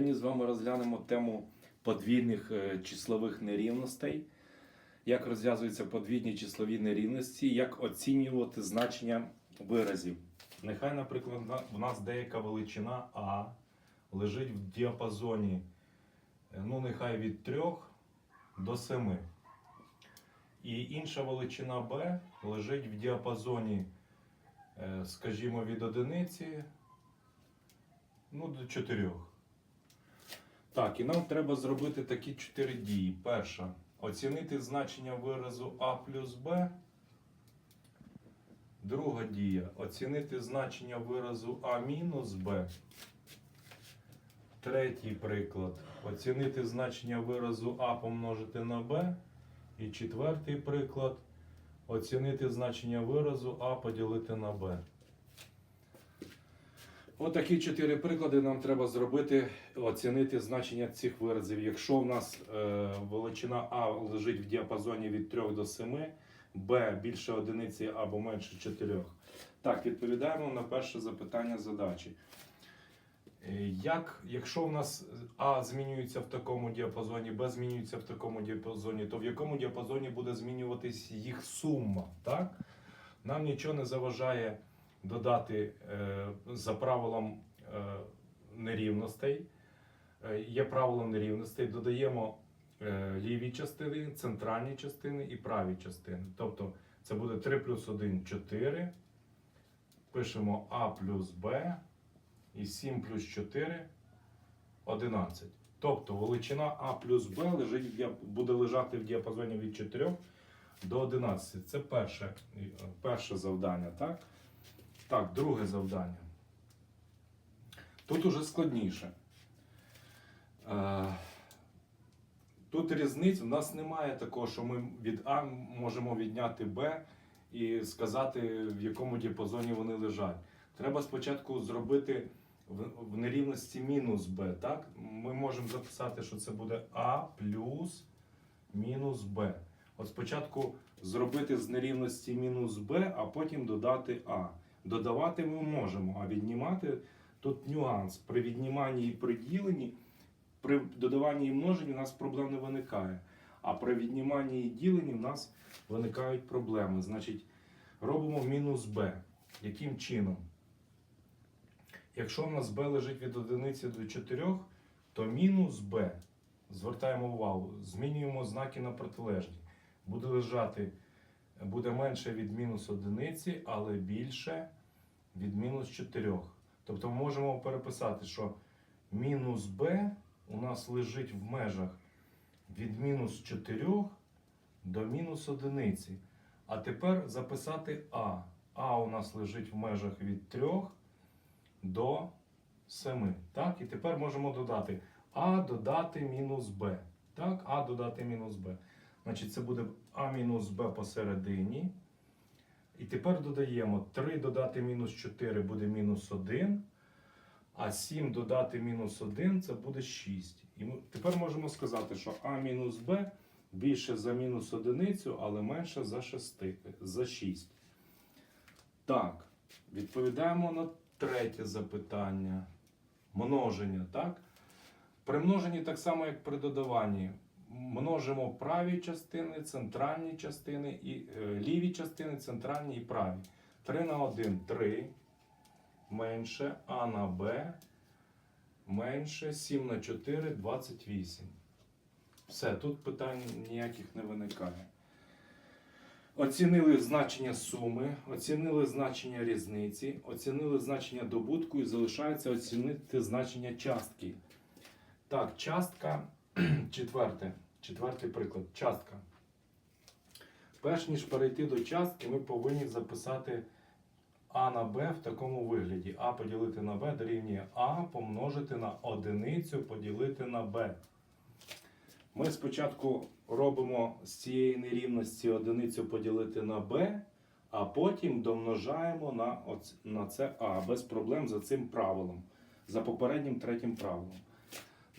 Сьогодні з вами розглянемо тему подвійних е, числових нерівностей, як розв'язуються подвійні числові нерівності, як оцінювати значення виразів. Нехай, наприклад, на- в нас деяка величина А лежить в діапазоні, е, ну, нехай від 3 до 7. І інша величина Б лежить в діапазоні, е, скажімо, від одиниці ну, до 4. Так, і нам треба зробити такі чотири дії. Перша оцінити значення виразу А плюс Б. Друга дія оцінити значення виразу А мінус Б. Третій приклад. Оцінити значення виразу А помножити на Б. І четвертий приклад. Оцінити значення виразу А поділити на Б. Отакі чотири приклади нам треба зробити, оцінити значення цих виразів. Якщо в нас е, величина А лежить в діапазоні від 3 до 7, Б більше одиниці або менше 4. Так, відповідаємо на перше запитання задачі. Е, Як, якщо в нас А змінюється в такому діапазоні, Б змінюється в такому діапазоні, то в якому діапазоні буде змінюватись їх сума? Так? Нам нічого не заважає додати е, за правилом е, нерівностей. Е, є правило нерівностей, додаємо ліві частини, центральні частини і праві частини. Тобто це буде 3 плюс 1 4. Пишемо А плюс Б і 7 плюс 4 11. Тобто величина А плюс Б лежить, буде лежати в діапазоні від 4 до 11. Це перше, перше завдання. Так? Так, друге завдання. Тут уже складніше. Е, Тут різниць, в нас немає такого, що ми від А можемо відняти Б і сказати, в якому діапазоні вони лежать. Треба спочатку зробити в, нерівності мінус Б. Так? Ми можемо записати, що це буде А плюс мінус Б. От спочатку зробити з нерівності мінус Б, а потім додати А. Додавати ми можемо, а віднімати тут нюанс. При відніманні і при діленні, при додаванні і множенні у нас проблем не виникає. А при відніманні і діленні в нас виникають проблеми. Значить, робимо мінус b. Яким чином? Якщо в нас b лежить від 1 до 4, то мінус b, звертаємо увагу, змінюємо знаки на протилежні. Буде лежати, буде менше від мінус 1, але більше від мінус 4. Тобто ми можемо переписати, що мінус b у нас лежить в межах від мінус 4 до мінус 1. А тепер записати А. А у нас лежить в межах від 3 до 7. Так? І тепер можемо додати А додати мінус Б. Так? А додати мінус Б. Значить, це буде А мінус Б посередині. І тепер додаємо 3 додати мінус 4 буде мінус 1. А 7 додати мінус 1 це буде 6. І тепер можемо сказати, що А мінус Б більше за мінус одиницю, але менше за 6. За 6. Так, відповідаємо на третє запитання. Множення, так? При множенні так само, як при додаванні. Множимо праві частини, центральні частини і е, ліві частини, центральні і праві. 3 на 1 3 менше А на Б менше 7 на 4 28. Все, тут питань ніяких не виникає. Оцінили значення суми, оцінили значення різниці, оцінили значення добутку і залишається оцінити значення частки. Так, частка, четверте, четвертий приклад. Частка. Перш ніж перейти до частки, ми повинні записати А на Б в такому вигляді. А поділити на Б дорівнює А помножити на одиницю поділити на Б. Ми спочатку робимо з цієї нерівності одиницю поділити на b, а потім домножаємо на, оц- на це а без проблем за цим правилом, за попереднім третім правилом.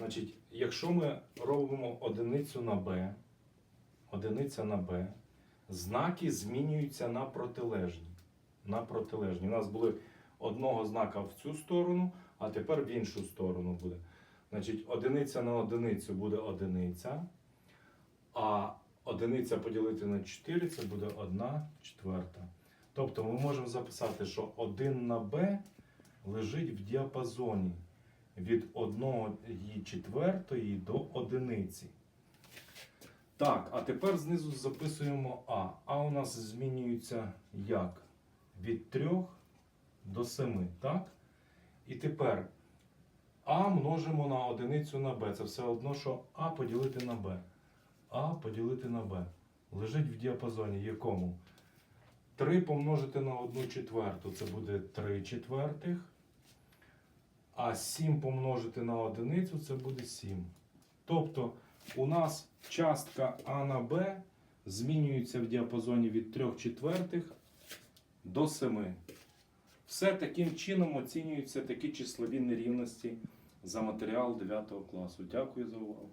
Значить, якщо ми робимо одиницю на b, одиниця на b, знаки змінюються на протилежні. На протилежні. У нас були одного знака в цю сторону, а тепер в іншу сторону буде. Значить, одиниця на одиницю буде одиниця, а одиниця поділити на 4 це буде 1 четверта. Тобто ми можемо записати, що 1 на b лежить в діапазоні від 1 четвертої до одиниці. Так, а тепер знизу записуємо А. А у нас змінюється як? Від 3 до 7, так? І тепер А множимо на одиницю на Б. Це все одно, що А поділити на Б. А поділити на Б. Лежить в діапазоні якому? 3 помножити на 1 четверту це буде 3 четвертих. А 7 помножити на одиницю це буде 7. Тобто у нас частка А на Б змінюється в діапазоні від 3 четвертих до 7. Все таким чином оцінюються такі числові нерівності за матеріал 9 класу. Дякую за увагу.